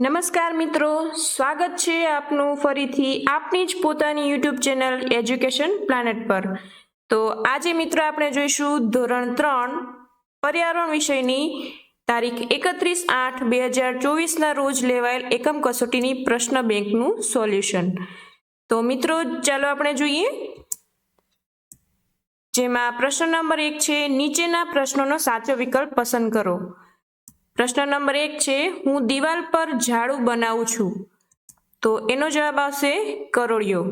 નમસ્કાર મિત્રો, સ્વાગત છે આપનું ફરીથી આપની જ પોતાની યુટ્યુબ ચેનલ એજ્યુકેશન પ્લાનેટ પર. તો આજે મિત્રો આપણે જોઈશું ધોરણ ત્રણ, પર્યાવરણ વિષયની તારીખ એકત્રીસ આઠ બે હજાર ચોવીસના રોજ લેવાયેલ એકમ કસોટીની પ્રશ્ન બેંકનું સોલ્યુશન. તો મિત્રો, ચાલો આપણે જોઈએ. જેમાં પ્રશ્ન નંબર એક છે, નીચેના પ્રશ્નોનો સાચો વિકલ્પ પસંદ કરો. પ્રશ્ન નંબર એક છે, હું દિવાલ પર ઝાડુ બનાવું છું. તો એનો જવાબ આવશે કરોળિયો.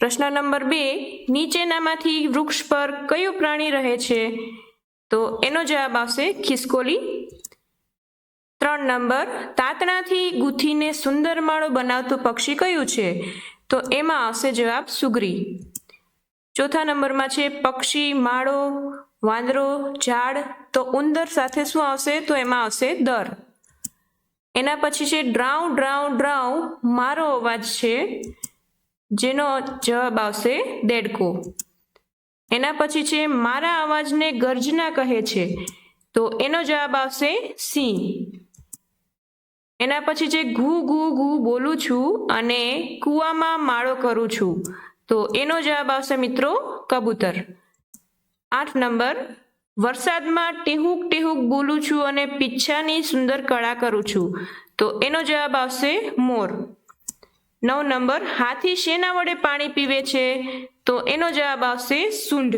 પ્રશ્ન નંબર બે, નીચેનામાંથી વૃક્ષ પર કયું પ્રાણી રહે છે? તો એનો જવાબ આવશે ખિસકોલી. ત્રણ નંબર, તાતણાથી ગૂંથીને સુંદર માળો બનાવતું પક્ષી કયું છે? તો એમાં આવશે જવાબ સુગરી. ચોથા નંબરમાં છે, પક્ષી, માળો વાંદરો, ઝાડ, તો ઉંદર સાથે શું આવશે? તો એમાં આવશે દર. એના પછી છે ડ્રાઉ ડ્રાઉ ડ્રાઉ, મારો અવાજ છે, જેનો જવાબ આવશે દેડકો. એના પછી છે મારા અવાજને ગર્જના કહે છે, તો એનો જવાબ આવશે સિંહ. એના પછી છે ઘૂ ઘૂ ઘૂ બોલું છું અને કૂવામાં માળો કરું છું, તો એનો જવાબ આવશે મિત્રો કબૂતર. આઠ નંબર. વરસાદમાં ટેહુક ટેહુક બોલું છું અને પીછાની સુંદર કળા કરું છું. તો એનો જવાબ આવશે મોર. નવ નંબર, હાથી શેના વડે પાણી પીવે છે? તો એનો જવાબ આવશે સૂંઢ.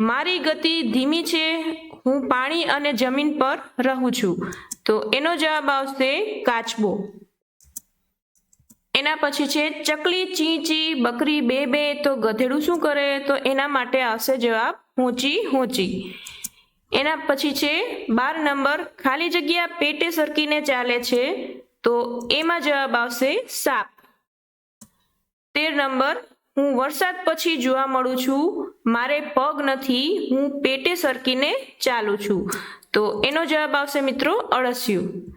મારી ગતિ ધીમી છે, હું પાણી અને જમીન પર રહું છું. તો એનો જવાબ આવશે કાચબો. એના પછી છે, ચકલી ચી ચી બકરી બે બે, તો ગધેડું શું કરે? તો એના માટે આવશે જવાબ, હોંચી હોંચી. એના પછી છે, બાર નંબર, ખાલી જગ્યા પેટે સરકીને ચાલે છે, તો એમાં જવાબ આવશે, સાપ. તેર નંબર, હું વરસાદ પછી જોવા મળું છું, મારે પગ નથી, હું પેટે સરકીને ચાલું છું. તો એનો જવાબ આવશે મિત્રો અળસિયું.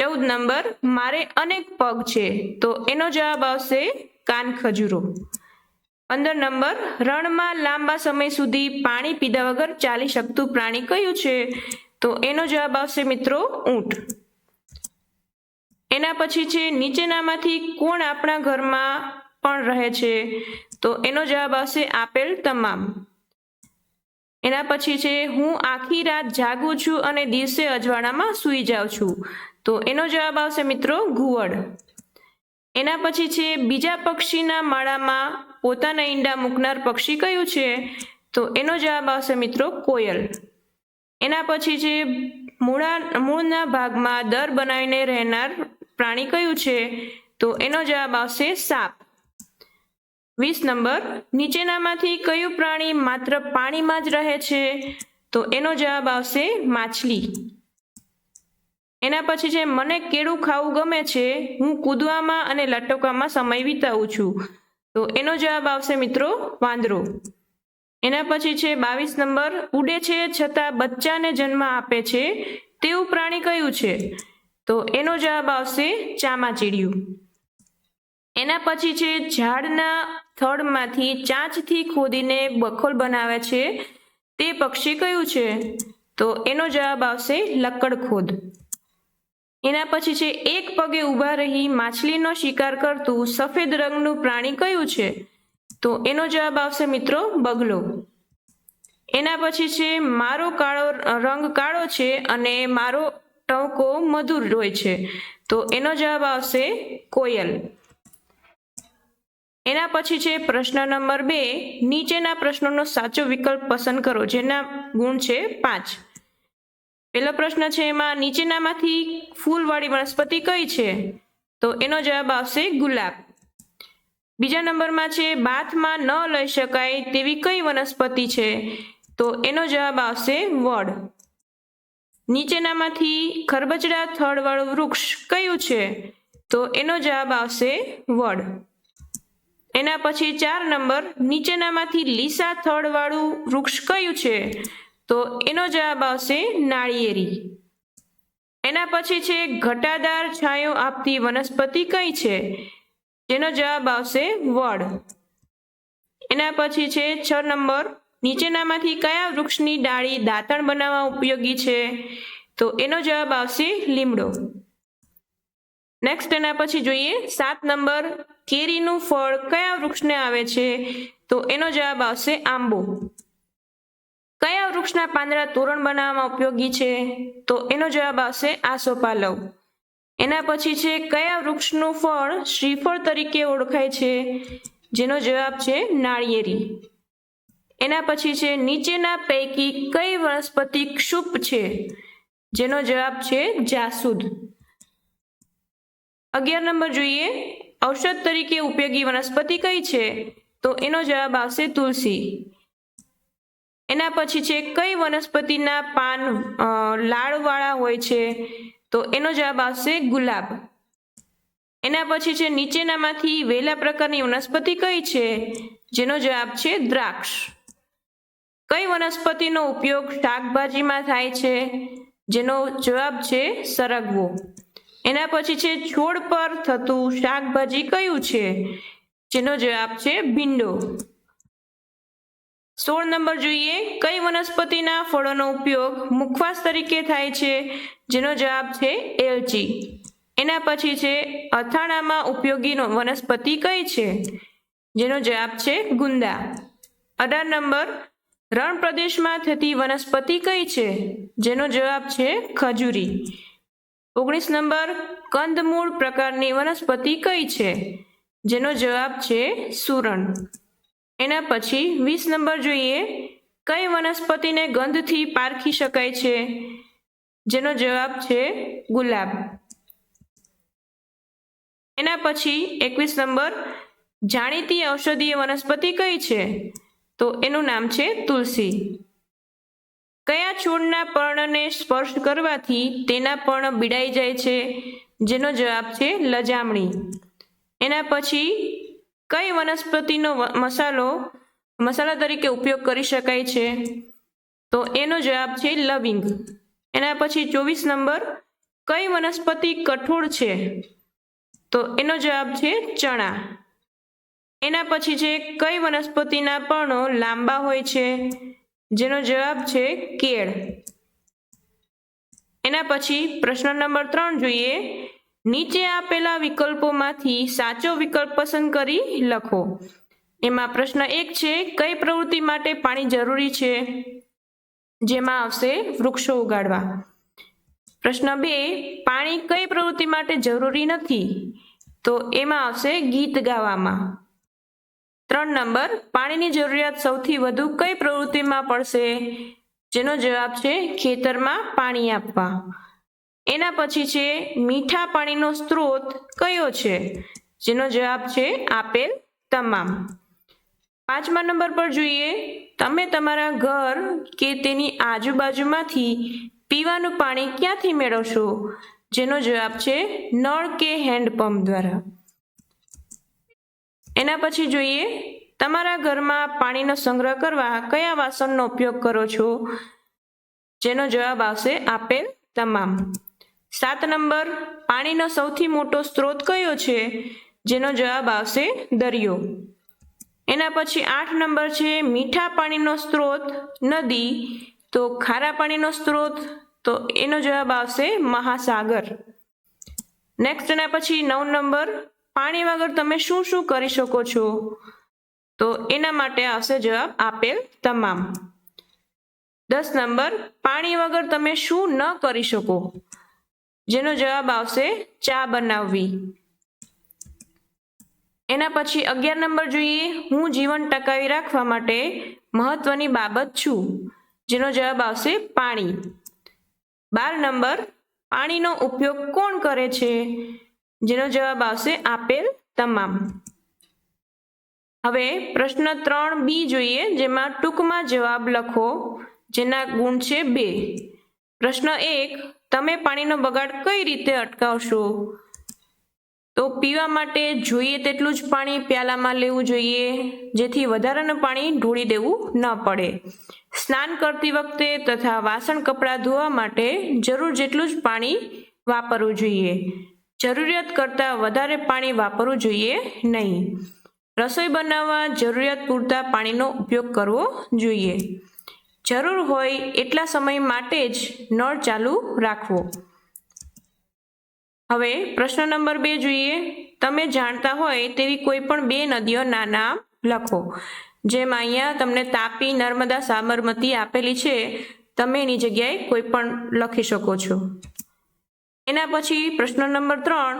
ચૌદ નંબર, મારે અનેક પગ છે, તો એનો જવાબ આવશે કાન ખજૂરો. પંદર નંબર, રણમાં લાંબા સમય સુધી પાણી પીધા વગર ચાલી શકતું પ્રાણી કયું છે? તો એનો જવાબ આવશે મિત્રો ઊંટ. એના પછી છે, નીચેનામાંથી કોણ આપણા ઘરમાં પણ રહે છે? તો એનો જવાબ આવશે આપેલ તમામ. એના પછી છે, હું આખી રાત જાગું છું અને દિવસે અજવાળામાં સૂઈ જાઉં છું. તો એનો જવાબ આવશે મિત્રો ઘુવડ. એના પછી છે, બીજા પક્ષીના માળામાં પોતાના ઈંડા મૂકનાર પક્ષી કયું છે? તો એનો જવાબ આવશે મિત્રો કોયલ. એના પછી છે, મૂળા, મૂળના ભાગમાં દર બનાવીને રહેનાર પ્રાણી કયું છે? તો એનો જવાબ આવશે સાપ. વીસ નંબર, નીચેનામાંથી કયું પ્રાણી માત્ર પાણીમાં જ રહે છે? તો એનો જવાબ આવશે માછલી. એના પછી છે મને કેળું ખાવું ગમે છે, હું કૂદવામાં અને લટકવામાં સમય વિતાવું છું. તો એનો જવાબ આવશે મિત્રો વાંદરો. એના પછી છે બાવીસ નંબર, ઉડે છે છતાં બચ્ચાને જન્મ આપે છે, તેવું પ્રાણી કયું છે? તો એનો જવાબ આવશે ચામાચીડિયું. એના પછી છે ઝાડના થડમાંથી ચાંચથી ખોદીને બખોલ બનાવે છે, તે પક્ષી કયું છે? તો એનો જવાબ આવશે લક્કડખોદ એના પછી છે એક પગે ઊભા રહી માછલીનો શિકાર કરતું સફેદ રંગનું પ્રાણી કયું છે? તો એનો જવાબ આવશે મિત્રો બગલો. એના પછી છે, મારો કાળો રંગ કાળો છે અને મારો ટંકો મધુર હોય છે. તો એનો જવાબ આવશે કોયલ. એના પછી છે, પ્રશ્ન નંબર બે, નીચેના પ્રશ્નોનો સાચો વિકલ્પ પસંદ કરો, જેના ગુણ છે પાંચ. પહેલો પ્રશ્ન છે એમાં નીચેનામાંથી ફૂલવાળી વનસ્પતિ કઈ છે? તો એનો જવાબ આવશે ગુલાબ. બીજા નંબરમાં છે, બાથમાં ન લઈ શકાય તેવી કઈ વનસ્પતિ છે? તો એનો જવાબ આવશે વડ. નીચેનામાંથી ખરબચડા થડવાળું વૃક્ષ કયું છે? તો એનો જવાબ આવશે વડ. એના પછી ચાર નંબર, નીચેનામાંથી લીસા થડવાળું વૃક્ષ કયું છે? તો એનો જવાબ આવશે નાળિયેરી એના પછી છે, ઘટાદાર છાંયો આપતી વનસ્પતિ કઈ છે? જેનો જવાબ આવશે વડ. એના પછી છે, છ નંબર. નીચેનામાંથી કયા વૃક્ષની ડાળી દાંતણ બનાવવા ઉપયોગી છે? તો એનો જવાબ આવશે લીમડો. નેક્સ્ટ એના પછી જોઈએ, સાત નંબર. કેરીનું ફળ કયા વૃક્ષને આવે છે? તો એનો જવાબ આવશે આંબો. કયા વૃક્ષના પાંદડા તોરણ બનાવવામાં ઉપયોગી છે? તો એનો જવાબ આવશે આસોપાલવ. એના પછી છે, કયા વૃક્ષનું ફળ શ્રીફળ તરીકે ઓળખાય છે? જેનો જવાબ છે નાળિયેરી. એના પછી છે, નીચેના પૈકી કઈ વનસ્પતિ ક્ષુપ છે? જેનો જવાબ છે જાસૂદ. અગિયાર નંબર જોઈએ. ઔષધ તરીકે ઉપયોગી વનસ્પતિ કઈ છે? તો એનો જવાબ આવશે તુલસી. એના પછી છે, કઈ વનસ્પતિના પાન લાળવાળા હોય છે, તો એનો જવાબ આવશે ગુલાબ. એના પછી છે, નીચેનામાંથી વેલા પ્રકારની વનસ્પતિ કઈ છે, જેનો જવાબ છે, દ્રાક્ષ. કઈ વનસ્પતિનો ઉપયોગ શાકભાજીમાં થાય છે, જેનો જવાબ છે, સરગવો. એના પછી છે, છોડ પર થતું શાકભાજી કયું છે, જેનો જવાબ છે, ભીંડો. સોળ નંબર જોઈએ. કઈ વનસ્પતિના ફળોનો ઉપયોગ મુખવાસ તરીકે થાય છે? જેનો જવાબ છે એલચી. એના પછી છે, અથાણામાં ઉપયોગી વનસ્પતિ કઈ છે? જેનો જવાબ છે ગુંદા. અઢાર નંબર, રણ પ્રદેશમાં થતી વનસ્પતિ કઈ છે? જેનો જવાબ છે ખજૂરી. ઓગણીસ નંબર, કંદમૂળ પ્રકારની વનસ્પતિ કઈ છે? જેનો જવાબ છે સુરણ. એના પછી વીસ નંબર જોઈએ. કઈ વનસ્પતિને ગંધથી પારખી શકાય છે? જેનો જવાબ છે ગુલાબ. એના પછી એકવીસ નંબર, જાણીતી ઔષધીય વનસ્પતિ કઈ છે? તો એનું નામ છે તુલસી. કયા છોડના પર્ણને સ્પર્શ કરવાથી તેના પર્ણ બીડાઈ જાય છે? જેનો જવાબ છે લજામણી. એના પછી કઈ વનસ્પતિનો મસાલો મસાલા તરીકે ઉપયોગ કરી શકાય છે? તો એનો જવાબ છે લવિંગ. એના પછી ચોવીસ નંબર, કઈ વનસ્પતિ કઠોળ છે? તો એનો જવાબ છે ચણા. એના પછી છે, કઈ વનસ્પતિના પર્ણો લાંબા હોય છે? જેનો જવાબ છે કેળ. એના પછી પ્રશ્ન નંબર ત્રણ જોઈએ. નીચે આપેલા વિકલ્પોમાંથી સાચો વિકલ્પ પસંદ કરી લખો. એમાં પ્રશ્ન એક છે, કઈ પ્રવૃત્તિ માટે પાણી જરૂરી છે? જેમાં આવશે વૃક્ષો ઉગાડવા. પ્રશ્ન બે, પાણી કઈ પ્રવૃત્તિ માટે જરૂરી નથી? તો એમાં આવશે ગીત ગાવામાં. ત્રણ નંબર, પાણીની જરૂરિયાત સૌથી વધુ કઈ પ્રવૃત્તિમાં પડશે? જેનો જવાબ છે, ખેતરમાં પાણી આપવા. એના પછી છે, મીઠા પાણીનો સ્ત્રોત કયો છે? જેનો જવાબ છે, આપેલ તમામ. પાંચમા નંબર પર જોઈએ, તમે તમારા ઘર કે તેની આજુબાજુમાંથી પીવાનું પાણી ક્યાંથી મેળવશો? જેનો જવાબ છે, નળ કે હેન્ડપંપ દ્વારા. એના પછી જોઈએ, તમારા ઘરમાં પાણીનો સંગ્રહ કરવા કયા વાસણનો ઉપયોગ કરો છો? જેનો જવાબ આવશે, આપેલ તમામ. સાત નંબર, પાણીનો સૌથી મોટો સ્ત્રોત કયો છે? જેનો જવાબ આવશે દરિયો. એના પછી આઠ નંબર છે, મીઠા પાણીનો સ્ત્રોત, નદી. તો ખારા પાણીનો સ્ત્રોત, તો એનો જવાબ આવશે મહાસાગર. નેક્સ્ટ એના પછી નવ નંબર, પાણી વગર તમે શું શું કરી શકો છો? તો એના માટે આવશે જવાબ આપેલ તમામ. દસ નંબર, પાણી વગર તમે શું ન કરી શકો? જેનો જવાબ આવશે ચા બનાવવી. એના પછી અગિયાર નંબર જોઈએ. હું જીવન ટકાવી રાખવા માટે મહત્વની બાબત છું. જેનો જવાબ આવશે પાણી. બાર નંબર, પાણીનો ઉપયોગ કોણ કરે છે? જેનો જવાબ આવશે આપેલ તમામ. હવે પ્રશ્ન ત્રણ બી જોઈએ, જેમાં ટૂંકમાં જવાબ લખો, જેના ગુણ છે બે. પ્રશ્ન એક તમે પાણીનો બગાડ કઈ રીતે અટકાવશો? તો પીવા માટે જોઈએ તેટલું જ પાણી પ્યાલામાં લેવું જોઈએ, જેથી વધારાનું પાણી ઢોળી દેવું ન પડે. સ્નાન કરતી વખતે તથા વાસણ કપડાં ધોવા માટે જરૂર જેટલું જ પાણી વાપરવું જોઈએ. જરૂરિયાત કરતાં વધારે પાણી વાપરવું જોઈએ નહીં. રસોઈ બનાવવા જરૂરિયાત પૂરતા પાણીનો ઉપયોગ કરવો જોઈએ. જરૂર હોય એટલા સમય માટે જ નળ ચાલુ રાખવો. હવે પ્રશ્ન નંબર બે જોઈએ. તમે જાણતા હોય તેવી કોઈ પણ બે નદીઓના નામ લખો, જેમ અહીંયા તમને તાપી નર્મદા સાબરમતી આપેલી છે. તમે એની જગ્યાએ કોઈ પણ લખી શકો છો. એના પછી પ્રશ્ન નંબર ત્રણ,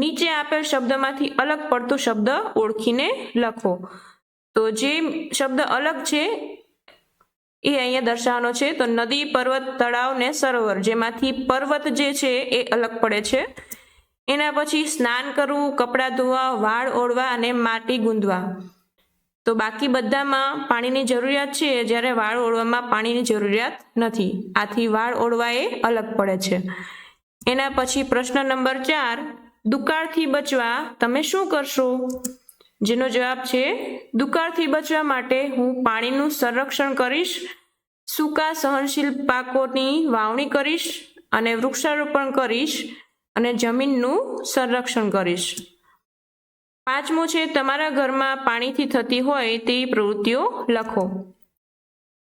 નીચે આપેલ શબ્દમાંથી અલગ પડતો શબ્દ ઓળખીને લખો. તો જે શબ્દ અલગ છે એ અહીંયા દર્શાવવાનો છે. તો નદી, પર્વત, તળાવ ને સરોવર જેમાંથી પર્વત જે છે એ અલગ પડે છે. એના પછી સ્નાન કરવું, કપડાં ધોવા, વાળ ઓળવા અને માટી ગુંદવા. તો બાકી બધામાં પાણીની જરૂરિયાત છે, જ્યારે વાળ ઓળવામાં પાણીની જરૂરિયાત નથી. આથી વાળ ઓળવા એ અલગ પડે છે. એના પછી પ્રશ્ન નંબર ચાર, દુકાળથી બચવા તમે શું કરશો? જેનો જવાબ છે, દુકાળથી બચવા માટે હું પાણીનું સંરક્ષણ કરીશ, સૂકા સહનશીલ પાકોની વાવણી કરીશ અને વૃક્ષારોપણ કરીશ અને જમીનનું સંરક્ષણ કરીશ. પાંચમું છે, તમારા ઘરમાં પાણીથી થતી હોય તેવી પ્રવૃત્તિઓ લખો.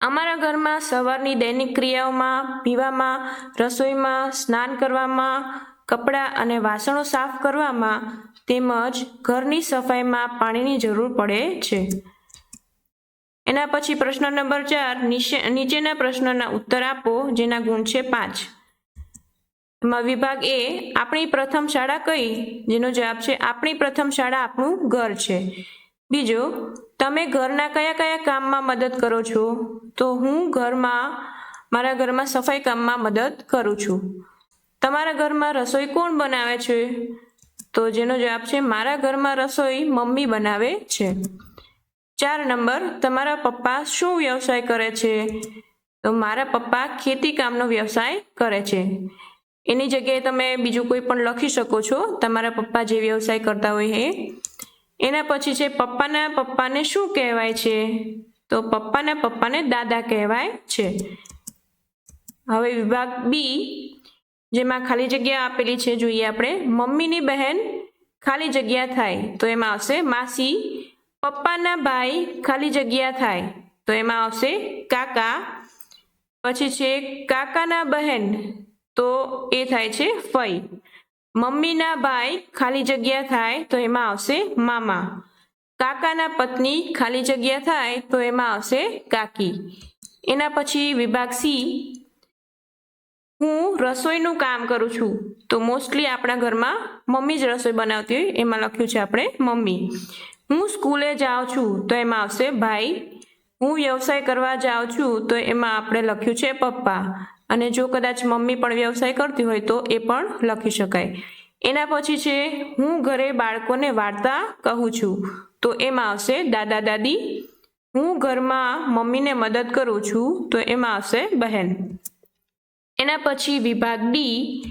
અમારા ઘરમાં સવારની દૈનિક ક્રિયાઓમાં, પીવામાં, રસોઈમાં, સ્નાન કરવામાં, કપડાં અને વાસણો સાફ કરવામાં તેમજ ઘરની સફાઈમાં પાણીની જરૂર પડે છે. એના પછી પ્રશ્ન નંબર ચાર, નીચે- નીચેના પ્રશ્નના ઉત્તર આપો, જેના ગુણ છે પાંચ. એમાં વિભાગ એ, આપણી પ્રથમ શાળા કઈ? જેનો જવાબ છે, આપણી પ્રથમ શાળા આપણું ઘર છે. બીજો, તમે ઘરના કયા કયા કામમાં મદદ કરો છો? તો હું ઘરમાં, મારા ઘરમાં સફાઈ કામમાં મદદ કરું છું. તમારા ઘરમાં રસોઈ કોણ બનાવે છે? તો જેનો જવાબ છે, મારા ઘરમાં રસોઈ મમ્મી બનાવે છે. ચાર નંબર, તમારા પપ્પા શું વ્યવસાય કરે છે? તો મારા પપ્પા ખેતી કામનો વ્યવસાય કરે છે. એની જગ્યાએ તમે બીજું કોઈ પણ લખી શકો છો, તમારા પપ્પા જે વ્યવસાય કરતા હોય એ એના પછી છે, પપ્પાના પપ્પાને શું કહેવાય છે? તો પપ્પાના પપ્પાને દાદા કહેવાય છે. હવે વિભાગ બી જેમાં ખાલી જગ્યા આપેલી છે, જોઈએ આપણે. મમ્મીની બહેન ખાલી જગ્યા થાય, તો એમાં આવશે માસી. પપ્પાના ભાઈ ખાલી જગ્યા થાય, તો એમાં આવશે કાકા. પછી છે કાકાના બહેન, તો એ થાય છે ફઈ. મમ્મીના ભાઈ ખાલી જગ્યા થાય, તો એમાં આવશે મામા. કાકાના પત્ની ખાલી જગ્યા થાય, તો એમાં આવશે કાકી. એના પછી વિભાગ સી હું રસોઈનું કામ કરું છું, તો મોસ્ટલી આપણા ઘરમાં મમ્મી જ રસોઈ બનાવતી હોય, એમાં લખ્યું છે આપણે મમ્મી. હું સ્કૂલે જાઉં છું, તો એમાં આવશે ભાઈ. હું વ્યવસાય કરવા જાઉં છું, તો એમાં આપણે લખ્યું છે પપ્પા. અને જો કદાચ મમ્મી પણ વ્યવસાય કરતી હોય, તો એ પણ લખી શકાય. એના પછી છે, હું ઘરે બાળકોને વાર્તા કહું છું, તો એમાં આવશે દાદા દાદી. હું ઘરમાં મમ્મીને મદદ કરું છું, તો એમાં આવશે બહેન. એના પછી વિભાગ ડી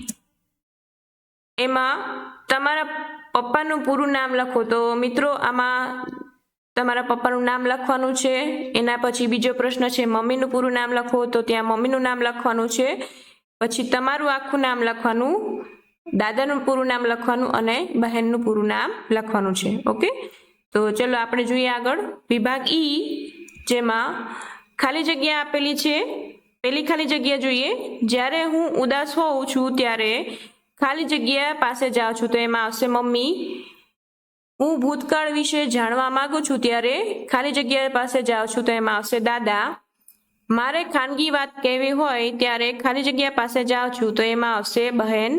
એમાં તમારા પપ્પાનું પૂરું નામ લખો. તો મિત્રો, આમાં તમારા પપ્પાનું નામ લખવાનું છે. એના પછી બીજો પ્રશ્ન છે, મમ્મીનું પૂરું નામ લખો. તો ત્યાં મમ્મીનું નામ લખવાનું છે. પછી તમારું આખું નામ લખવાનું, દાદાનું પૂરું નામ લખવાનું અને બહેનનું પૂરું નામ લખવાનું છે. ઓકે? તો ચલો આપણે જોઈએ આગળ. વિભાગ ઈ જેમાં ખાલી જગ્યા આપેલી છે. પેલી ખાલી જગ્યા જોઈએ. જ્યારે હું ઉદાસ હોઉં છું ત્યારે ખાલી જગ્યા પાસે જાઉં છું. તો એમાં આવશે મમ્મી, હું ભૂતકાળ વિશે જાણવા માંગુ છું ત્યારે ખાલી જગ્યા પાસે જાઉં છું. તો એમાં આવશે દાદા, મારે ખાનગી વાત કહેવી હોય ત્યારે ખાલી જગ્યા પાસે જાઉં છું. તો એમાં આવશે બહેન,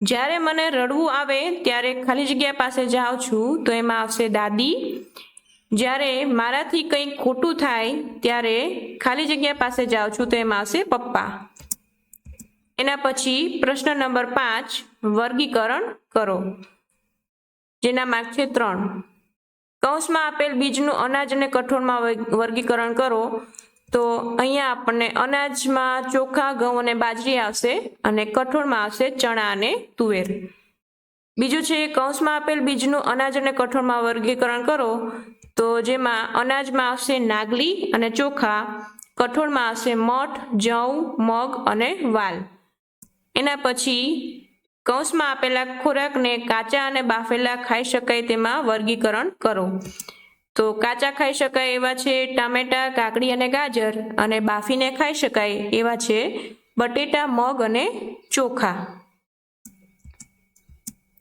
જ્યારે મને રડવું આવે ત્યારે ખાલી જગ્યા પાસે જાઉં છું. તો એમાં આવશે દાદી જ્યારે મારાથી કંઈક ખોટું થાય, ત્યારે ખાલી જગ્યા પાસે જાઉં છું તો એમાં આવશે પપ્પા. એના પછી પ્રશ્ન નંબર પાંચ, વર્ગીકરણ કરો. જેના માર્ક છે ત્રણ. કૌંસમાં આપેલ બીજનું અનાજ અને કઠોળમાં વર્ગીકરણ કરો. તો અહીંયા આપણને અનાજમાં ચોખા, ઘઉં અને બાજરી આવશે અને કઠોળમાં આવશે ચણા અને તુવેર. બીજું છે, કૌંસમાં આપેલ બીજનું અનાજ અને કઠોળમાં વર્ગીકરણ કરો. તો જેમાં અનાજમાં આવશે નાગલી અને ચોખા, કઠોળમાં આવશે મઠ જવ મગ અને વાલ. એના પછી કૌંસમાં આપેલા ખોરાકને કાચા અને બાફેલા ખાઈ શકાય તેમાં વર્ગીકરણ કરો. તો કાચા ખાઈ શકાય એવા છે ટામેટા, કાકડી અને ગાજર અને બાફીને ખાઈ શકાય એવા છે બટેટા, મગ અને ચોખા.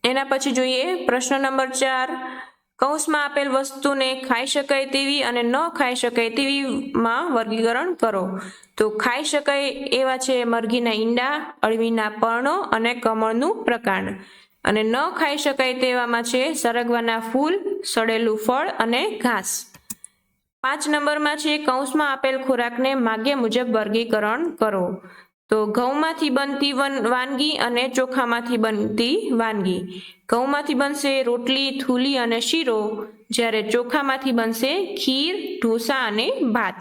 એના પછી જોઈએ પ્રશ્ન નંબર ચાર કૌંસમાં આપેલ વસ્તુને ખાઈ શકાય તેવી અને ન ખાઈ શકાય તેવીમાં વર્ગીકરણ કરો. તો ખાઈ શકાય એવા છે મરઘીના ઈંડા, અળવીના પર્ણો અને કમળનું પ્રકાંડ. અને ન ખાઈ શકાય તેવામાં છે સરગવાના ફૂલ, સડેલું ફળ અને ઘાસ. પાંચ નંબરમાં છે કૌંસમાં આપેલ ખોરાકને માગ્ય મુજબ વર્ગીકરણ કરો. તો ઘઉંમાંથી બનતી વાનગી અને ચોખામાંથી બનતી વાનગી. ઘઉંમાંથી બનશે રોટલી, થૂલી અને શીરો, જ્યારે ચોખામાંથી બનશે ખીર, ઢોસા અને ભાત.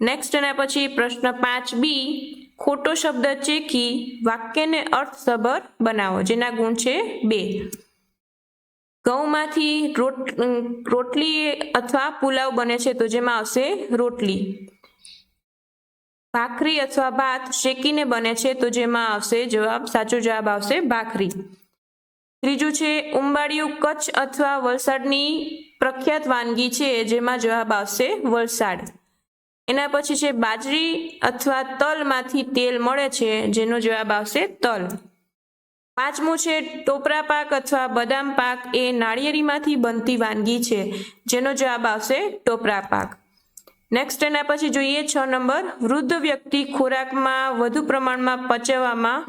નેક્સ્ટ એના પછી પ્રશ્ન પાંચ બી, ખોટો શબ્દ ચેકી વાક્યને અર્થસભર બનાવો, જેના ગુણ છે બે. ઘઉંમાંથી રોટ, રોટલી અથવા પુલાવ બને છે, તો જેમાં આવશે રોટલી. ભાખરી અથવા ભાત શેકીને બને છે તો જેમાં આવશે જવાબ, સાચો જવાબ આવશે ભાખરી. ત્રીજું છે, ઉંબાડિયું કચ્છ અથવા વલસાડની પ્રખ્યાત વાનગી છે જેમાં જવાબ આવશે વલસાડ. એના પછી છે, બાજરી અથવા તલમાંથી તેલ મળે છે જેનો જવાબ આવશે તલ. પાંચમું છે, ટોપરા પાક અથવા બદામ પાક એ નાળિયેરીમાંથી બનતી વાનગી છે જેનો જવાબ આવશે ટોપરા પાક. નેક્સ્ટ એના પછી જોઈએ છ નંબર. વૃદ્ધ વ્યક્તિ ખોરાકમાં વધુ પ્રમાણમાં પચવામાં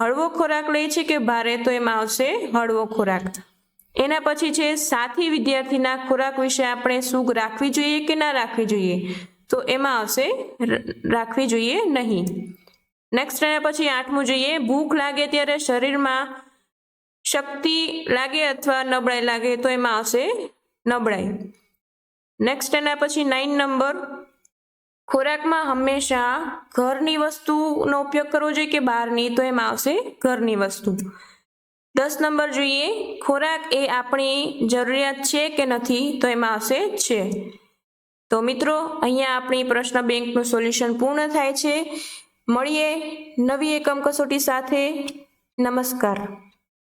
હળવો ખોરાક લે છે કે ભારે? તો એમાં આવશે હળવો ખોરાક. એના પછી છે, સાથી વિદ્યાર્થીના ખોરાક વિશે આપણે સૂગ રાખવી જોઈએ કે ના રાખવી જોઈએ? તો એમાં આવશે રાખવી જોઈએ નહીં. નેક્સ્ટ એના પછી આઠમું જોઈએ. ભૂખ લાગે ત્યારે શરીરમાં શક્તિ લાગે અથવા નબળાઈ લાગે? તો એમાં આવશે નબળાઈ. નેક્સ્ટ એના પછી નાઇન નંબર ખોરાકમાં હંમેશા ઘરની વસ્તુનો ઉપયોગ કરવો જોઈએ કે બહારની? તો એમાં આવશે ઘરની વસ્તુ. દસ નંબર જોઈએ. ખોરાક એ આપણી જરૂરિયાત છે કે નથી? તો એમાં આવશે છે. તો મિત્રો, અહીંયા આપણી પ્રશ્ન બેંકનું સોલ્યુશન પૂર્ણ થાય છે. મળીએ નવી એકમ કસોટી સાથે. નમસ્કાર.